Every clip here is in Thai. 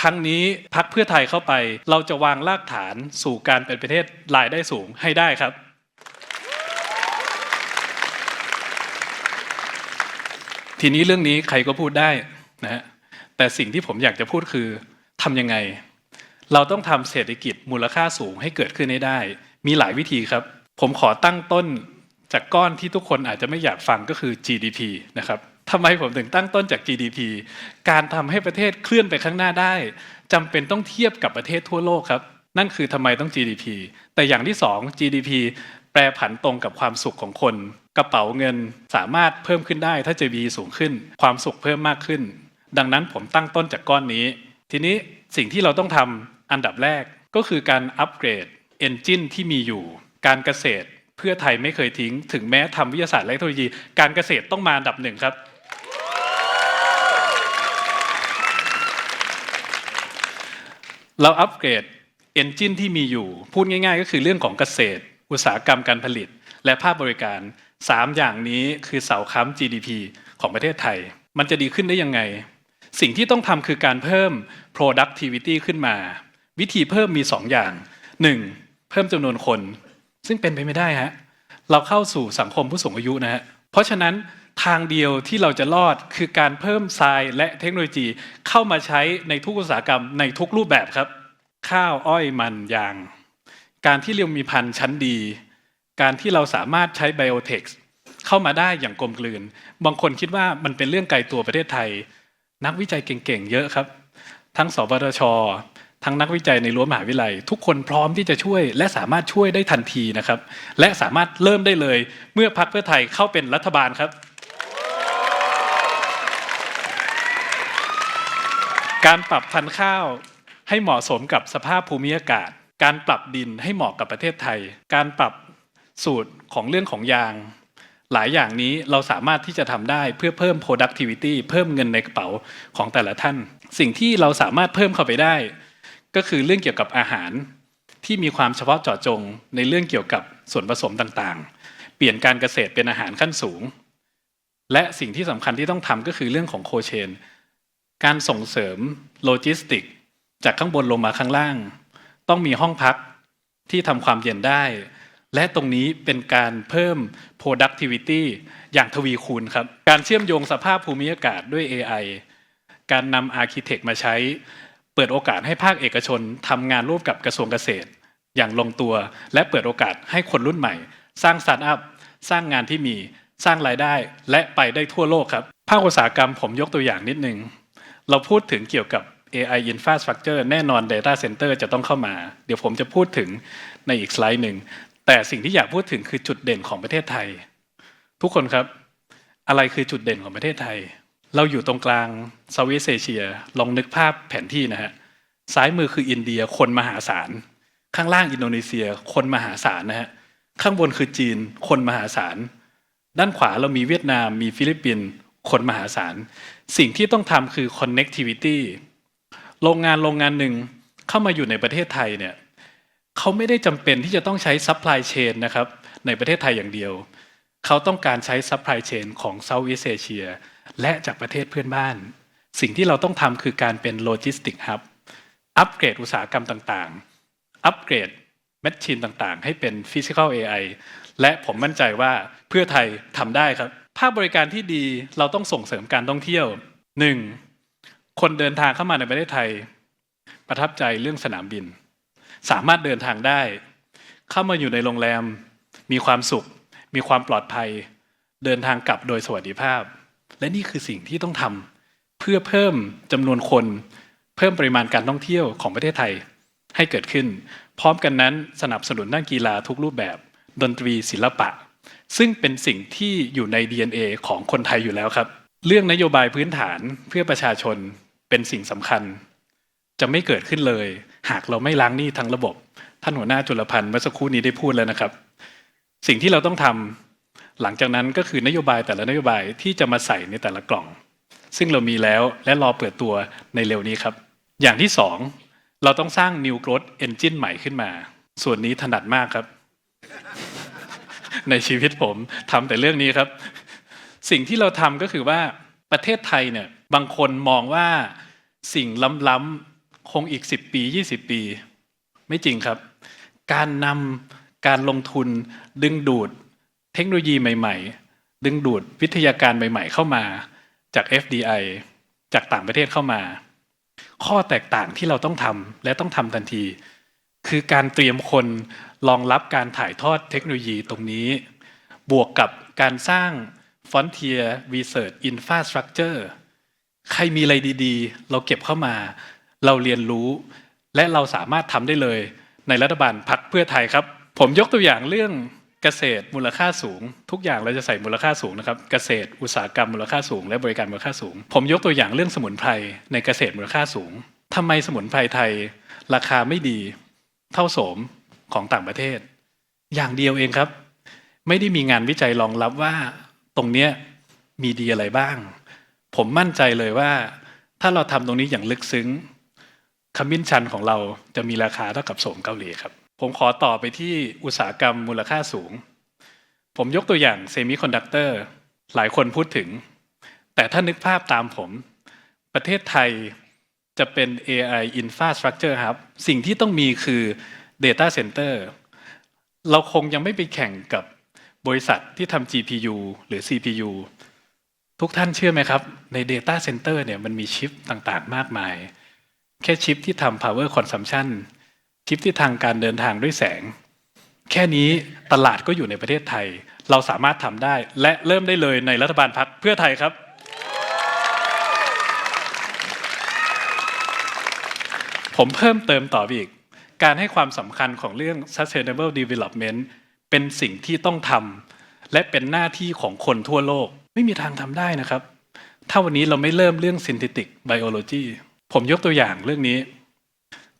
ครั้งนี้พักเพื่อไทยเข้าไป เราจะวางรากฐานสู่การเป็นประเทศรายได้สูงให้ได้ครับทีนี้เรื่องนี้ใครก็พูดได้นะฮะแต่สิ่งที่ผมอยากจะพูดคือทำยังไง เราต้องทำเศรษฐกิจมูลค่าสูงให้เกิดขึ้นให้ได้ มีหลายวิธีครับ ผมขอตั้งต้นจากก้อนที่ทุกคนอาจจะไม่อยากฟังก็คือ GDP นะครับ ทำไมผมถึงตั้งต้นจาก GDP การทำให้ประเทศเคลื่อนไปข้างหน้าได้จำเป็นต้องเทียบกับประเทศทั่วโลกครับ นั่นคือทำไมต้อง GDP แต่อย่างที่สอง GDP แปรผันตรงกับความสุขของคน กระเป๋าเงินสามารถเพิ่มขึ้นได้ ถ้า GDP สูงขึ้น ความสุขเพิ่มมากขึ้น ดังนั้นผมตั้งต้นจากก้อนนี้ ทีนี้สิ่งที่เราต้องทำอันดับแรกก็คือการอัปเกรดเอนจินที่มีอยู่ การเกษตรเพื่อไทยไม่เคยทิ้ง ถึงแม้ทำวิทยาศาสตร์และเทคโนโลยี การเกษตรต้องมาอันดับหนึ่งครับ เราอัปเกรดเอนจินที่มีอยู่ พูดง่าย ๆ ก็คือเรื่องของเกษตร อุตสาหกรรมการผลิต และภาคบริการ 3 อย่างนี้คือเสาค้ำ GDP ของประเทศไทย มันจะดีขึ้นได้ยังไง สิ่งที่ต้องทำคือการเพิ่ม productivity ขึ้นมา วิธีเพิ่มมี 2 อย่าง 1. เพิ่มจำนวนคน ซึ่งเป็นไปไม่ได้ฮะเราเข้าสู่สังคมผู้สูงอายุนะฮะเพราะฉะนั้น ทางเดียวที่เราจะรอดคือการเพิ่มทรายและเทคโนโลยีเข้ามาใช้ในทุกอุตสาหกรรมในทุกรูปแบบครับ ข้าวอ้อยมันยาง การที่เรามีพันธุ์ชั้นดี การที่เราสามารถใช้ไบโอเทคเข้ามาได้อย่างกลมกลืน บางคนคิดว่ามันเป็นเรื่องไกลตัวประเทศไทย นักวิจัยเก่งๆเยอะครับ ทั้งสวทช ทั้งนักวิจัยในรั้วมหาวิทยาลัย ทุกคนพร้อมที่จะช่วย และสามารถช่วยได้ทันทีนะครับ และสามารถเริ่มได้เลย เมื่อพรรคเพื่อไทยเข้าเป็นรัฐบาลครับ การปรับพันธุ์ข้าวให้เหมาะสมกับสภาพภูมิอากาศ การปรับดินให้เหมาะกับประเทศไทย การปรับสูตรของเรื่องของยาง หลายอย่างนี้เราสามารถที่จะทำได้เพื่อเพิ่ม productivity เพิ่มเงินในกระเป๋าของแต่ละท่าน สิ่งที่เราสามารถเพิ่มเข้าไปได้ ก็คือเรื่องเกี่ยวกับอาหารที่มีความเฉพาะเจาะจงในเรื่องเกี่ยวกับส่วนผสมต่างๆ เปลี่ยนการเกษตรเป็นอาหารขั้นสูง และสิ่งที่สำคัญที่ต้องทำก็คือเรื่องของโคเชน การส่งเสริมโลจิสติก จากข้างบนลงมาข้างล่าง ต้องมีห้องพักที่ทำความเย็นได้ และตรงนี้เป็นการเพิ่ม productivity อย่างทวีคูณครับ การเชื่อมโยงสภาพภูมิอากาศด้วย AI การนำ Architect มาใช้ เปิดโอกาสให้ภาคเอกชนทำงานร่วมกับกระทรวงเกษตร อย่างลงตัว และเปิดโอกาสให้คนรุ่นใหม่ สร้างสตาร์ทอัพสร้างงานที่มีสร้างรายได้ และไปได้ทั่วโลกครับภาคอุตสาหกรรมผมยกตัวอย่างนิดนึง เราพูดถึงเกี่ยวกับ AI infrastructure แน่นอน data center จะต้องเข้ามา เดี๋ยวผมจะพูดถึงในอีกสไลด์หนึ่ง แต่สิ่งที่อยากพูดถึงคือจุดเด่นของประเทศไทย ทุกคนครับ อะไรคือจุดเด่นของประเทศไทย เราอยู่ตรงกลางเซาท์อีสเอเชีย ลองนึกภาพแผนที่นะฮะ ซ้ายมือคืออินเดีย คนมหาศาล ข้างล่างอินโดนีเซีย คนมหาศาลนะฮะ ข้างบนคือจีน คนมหาศาล ด้านขวาเรามีเวียดนาม มีฟิลิปปินส์ คนมหาศาล สิ่งที่ต้องทำคือ connectivity โรงงานโรงงานหนึ่งเข้ามาอยู่ในประเทศไทยเนี่ยเขาไม่ได้จำเป็นที่จะต้องใช้ supply chain นะครับในประเทศไทยอย่างเดียว เขาต้องการใช้ supply chain ของ Southeast Asia และจากประเทศเพื่อนบ้าน สิ่งที่เราต้องทำคือการเป็น logistic hub อัปเกรดอุตสาหกรรมต่างๆ อัปเกรดแมชชีนต่างๆ ให้เป็น physical AI และผมมั่นใจว่าเพื่อไทยทำได้ครับ ภาคบริการที่ดีเราต้องส่งเสริมการท่องเที่ยว 1. คนเดินทางเข้ามาในประเทศไทย ประทับใจเรื่องสนามบิน สามารถเดินทางได้ เข้ามาอยู่ในโรงแรม มีความสุข มีความปลอดภัย เดินทางกลับโดยสวัสดิภาพ และนี่คือสิ่งที่ต้องทำเพื่อเพิ่มจำนวนคน เพิ่มปริมาณการท่องเที่ยวของประเทศไทยให้เกิดขึ้น พร้อมกันนั้นสนับสนุนด้านกีฬาทุกรูปแบบ ดนตรีศิลปะ ซึ่งเป็นสิ่งที่อยู่ใน DNA ของคนไทยอยู่แล้วครับ เรื่องนโยบายพื้นฐานเพื่อประชาชนเป็นสิ่งสำคัญ จะไม่เกิดขึ้นเลย หากเราไม่ล้างหนี้ทั้งระบบ ท่านหัวหน้าจุลพันธ์เมื่อสักครู่นี้ได้พูดแล้วนะครับ สิ่งที่เราต้องทำหลังจากนั้นก็คือนโยบายแต่ละนโยบายที่จะมาใส่ในแต่ละกล่อง ซึ่งเรามีแล้วและรอเปิดตัวในเร็วนี้ครับ อย่างที่สองเราต้องสร้าง New Growth Engine ใหม่ขึ้นมา ส่วนนี้ถนัดมากครับ ในชีวิตผมทำแต่เรื่องนี้ครับ สิ่งที่เราทำก็คือว่าประเทศไทยเนี่ยบางคนมองว่าสิ่งล้ำๆคงอีก 10 ปี 20 ปี ไม่จริงครับ การนำการลงทุนดึงดูดเทคโนโลยีใหม่ ๆ ดึงดูดวิทยาการใหม่ ๆ เข้ามาจาก FDI จากต่างประเทศเข้ามา ข้อแตกต่างที่เราต้องทำและต้องทำทันที คือการเตรียมคน รองรับการถ่ายทอดเทคโนโลยีตรงนี้ บวกกับการสร้าง Frontier Research Infrastructure ใครมีอะไรดีๆ เราเก็บเข้ามา เราเรียนรู้ และเราสามารถทำได้เลยในรัฐบาลพักเพื่อไทยครับ ผมยกตัวอย่างเรื่องเกษตรมูลค่าสูง ทุกอย่างเราจะใส่มูลค่าสูงนะครับ เกษตรอุตสาหกรรมมูลค่าสูง และบริการมูลค่าสูง ผมยกตัวอย่างเรื่องสมุนไพรในเกษตรมูลค่าสูงทำไมสมุนไพรไทย ราคาไม่ดี เท่าโสม ของต่างประเทศ อย่างเดียวเองครับ ไม่ได้มีงานวิจัยรองรับว่าตรงเนี้ยมีดีอะไรบ้าง ผมมั่นใจเลยว่า ถ้าเราทำตรงนี้อย่างลึกซึ้งขมิ้นชันของเราจะมีราคาเท่ากับโสมเกาหลีครับ ผมขอต่อไปที่อุตสาหกรรมมูลค่าสูง ผมยกตัวอย่างเซมิคอนดักเตอร์หลายคนพูดถึง แต่ถ้านึกภาพตามผม ประเทศไทยจะเป็น AI infrastructure ครับ สิ่งที่ต้องมีคือ Data Center เราคงยังไม่ไปแข่งกับบริษัทที่ทำ GPU หรือ CPU ทุกท่านเชื่อไหมครับ ใน Data Center เนี่ยมันมีชิปต่างๆ มากมาย แค่ชิปที่ทำ power consumption ชิปที่ทางการเดินทางด้วยแสง แค่นี้ตลาดก็อยู่ในประเทศไทย เราสามารถทำได้และเริ่มได้เลยในรัฐบาลพักเพื่อไทยครับ ผมเพิ่มเติมต่อไปอีก การให้ความสำคัญของเรื่อง sustainable development เป็นสิ่งที่ต้องทำและเป็นหน้าที่ของคนทั่วโลก ไม่มีทางทำได้นะครับ ถ้าวันนี้เราไม่เริ่มเรื่อง synthetic biology ผมยกตัวอย่างเรื่องนี้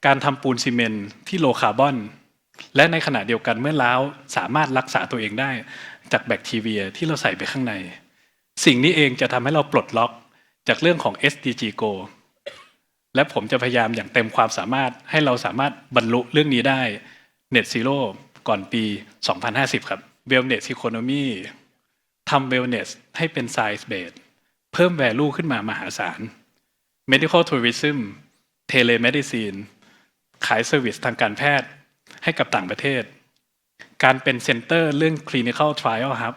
การทำปูนซีเมนต์ที่โลคาร์บอน และในขณะเดียวกันเมื่อล้าวสามารถรักษาตัวเองได้ จากแบคทีเรียที่เราใส่ไปข้างใน สิ่งนี้เองจะทำให้เราปลดล็อกจากเรื่องของ SDG Go และผมจะพยายามอย่างเต็มความสามารถให้เราสามารถบรรลุเรื่องนี้ได้ Net Zero ก่อนปี 2050 ครับ Wellness Economy ทำ Wellness ให้เป็น Science Based เพิ่ม value ขึ้นมามหาศาล Medical Tourism Telemedicine ขายเซอร์วิสทางการแพทย์ให้กับต่างประเทศ การเป็นเซ็นเตอร์เรื่อง Clinical Trial ครับ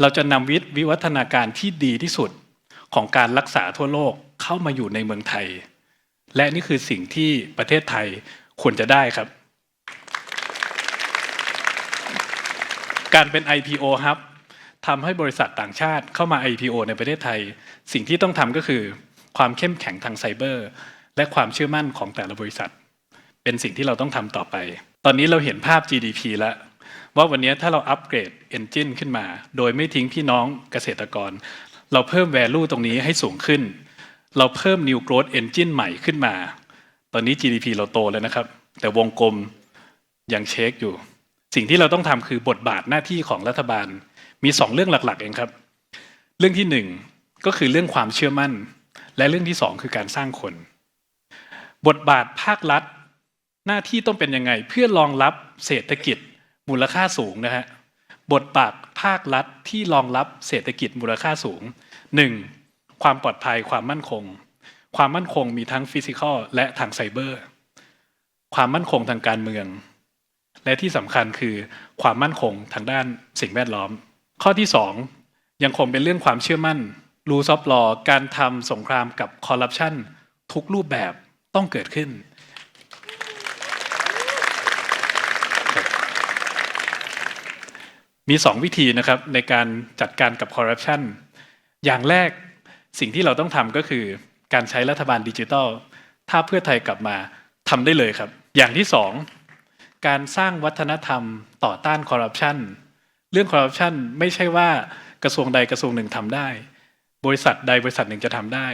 เราจะนำวิวัฒนาการที่ดีที่สุดของการรักษาทั่วโลกเข้ามาอยู่ในเมืองไทย และนี่คือสิ่งที่ประเทศไทยควรจะได้ครับ การเป็น IPO ครับทำให้บริษัทต่างชาติเข้ามา IPO ในประเทศไทย สิ่งที่ต้องทำก็คือ ความเข้มแข็งทางไซเบอร์ และความเชื่อมั่นของแต่ละบริษัท เป็นสิ่งที่เราต้องทำต่อไป ตอนนี้เราเห็นภาพ GDP แล้วว่าวันนี้ถ้าเราอัปเกรด Engine ขึ้นมา โดยไม่ทิ้งพี่น้องเกษตรกร เราเพิ่ม value ตรงนี้ให้สูงขึ้น เราเพิ่ม New Growth Engine ใหม่ขึ้นมา ตอนนี้ GDP เราโตแล้วนะครับ แต่วงกลมยังเช็คอยู่ สิ่งที่เราต้องทำคือบทบาทหน้าที่ของรัฐบาล มีสองเรื่องหลักๆเองครับ เรื่องที่หนึ่งก็คือเรื่องความเชื่อมั่น และเรื่องที่สองคือการสร้างคน บทบาทภาครัฐ หน้าที่ต้องเป็นยังไง เพื่อรองรับเศรษฐกิจมูลค่าสูงนะฮะบทบาทภาครัฐที่รองรับเศรษฐกิจมูลค่าสูงหนึ่ง ความปลอดภัยความมั่นคง ความมั่นคงมีทั้งฟิสิกอลและทางไซเบอร์ ความมั่นคงทางการเมือง และที่สำคัญคือความมั่นคงทางด้านสิ่งแวดล้อม ข้อที่สองยังคงเป็นเรื่องความเชื่อมั่นรูซอฟลอการทำสงครามกับคอร์รัปชันทุกรูปแบบต้องเกิดขึ้น มีสองวิธีนะครับในการจัดการกับคอร์รัปชันอย่างแรก สิ่งที่เราต้องทำก็คือการใช้รัฐบาลดิจิทัล ถ้าเพื่อไทยกลับมาทำได้เลยครับ อย่างที่สองการสร้างวัฒนธรรมต่อต้านคอร์รัปชันเรื่องคอร์รัปชันไม่ใช่ว่ากระทรวงใดกระทรวงหนึ่งทำได้ บริษัทใดบริษัทหนึ่งจะทำได้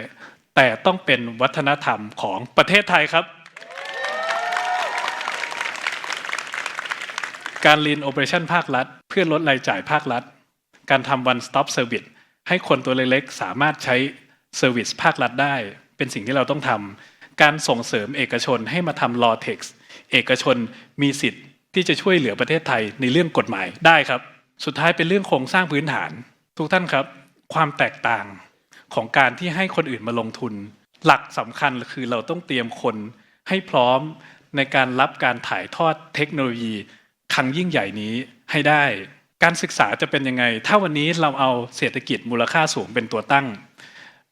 แต่ต้องเป็นวัฒนธรรมของประเทศไทยครับ การลีนโอเปอเรชั่นภาครัฐ เพื่อลดรายจ่ายภาครัฐ การทำ one stop service ให้คนตัวเล็กๆ สามารถใช้เซอร์วิสภาครัฐได้ เป็นสิ่งที่เราต้องทำการส่งเสริมเอกชนให้มาทำ law text เอกชนมีสิทธิ์ที่จะช่วยเหลือประเทศไทยในเรื่องกฎหมายได้ครับ สุดท้ายเป็นเรื่องโครงสร้างพื้นฐาน ทุกท่านครับ ความแตกต่างของการที่ให้คนอื่นมาลงทุน หลักสำคัญคือเราต้องเตรียมคนให้พร้อมในการรับการถ่ายทอดเทคโนโลยี ครั้งยิ่งใหญ่นี้ให้ได้ การศึกษาจะเป็นยังไง ถ้าวันนี้เราเอาเศรษฐกิจมูลค่าสูงเป็นตัวตั้ง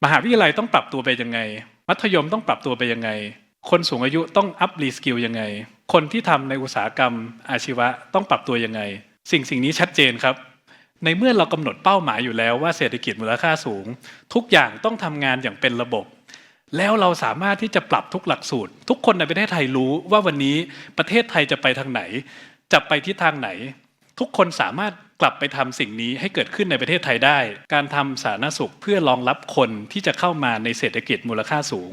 มหาวิทยาลัยต้องปรับตัวไปยังไง มัธยมต้องปรับตัวไปยังไง คนสูงอายุต้องอัพรีสกิลยังไง คนที่ทำในอุตสาหกรรมอาชีวะต้องปรับตัวยังไง สิ่งสิ่งนี้ชัดเจนครับ ในเมื่อเรากำหนดเป้าหมายอยู่แล้วว่าเศรษฐกิจมูลค่าสูง ทุกอย่างต้องทำงานอย่างเป็นระบบ แล้วเราสามารถที่จะปรับทุกหลักสูตร ทุกคนในประเทศไทยรู้ว่าวันนี้ประเทศไทยจะไปทางไหน จะไปทิศทางไหน ทุกคนสามารถกลับไปทำสิ่งนี้ให้เกิดขึ้นในประเทศไทยได้ การทำสาธารณสุขเพื่อรองรับคนที่จะเข้ามาในเศรษฐกิจมูลค่าสูง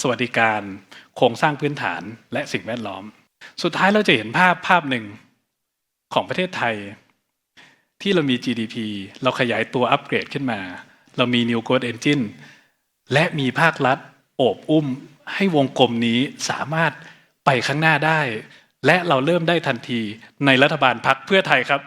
สวัสดิการ โครงสร้างพื้นฐานและสิ่งแวดล้อม สุดท้ายเราจะเห็นภาพภาพหนึ่งของประเทศไทย ที่เรามี GDP เราขยายตัวอัปเกรดขึ้นมา เรามี New Growth Engine และมีภาครัฐโอบอุ้มให้วงกลมนี้สามารถไปข้างหน้าได้ และเราเริ่มได้ทันทีในรัฐบาลพักเพื่อไทยครับ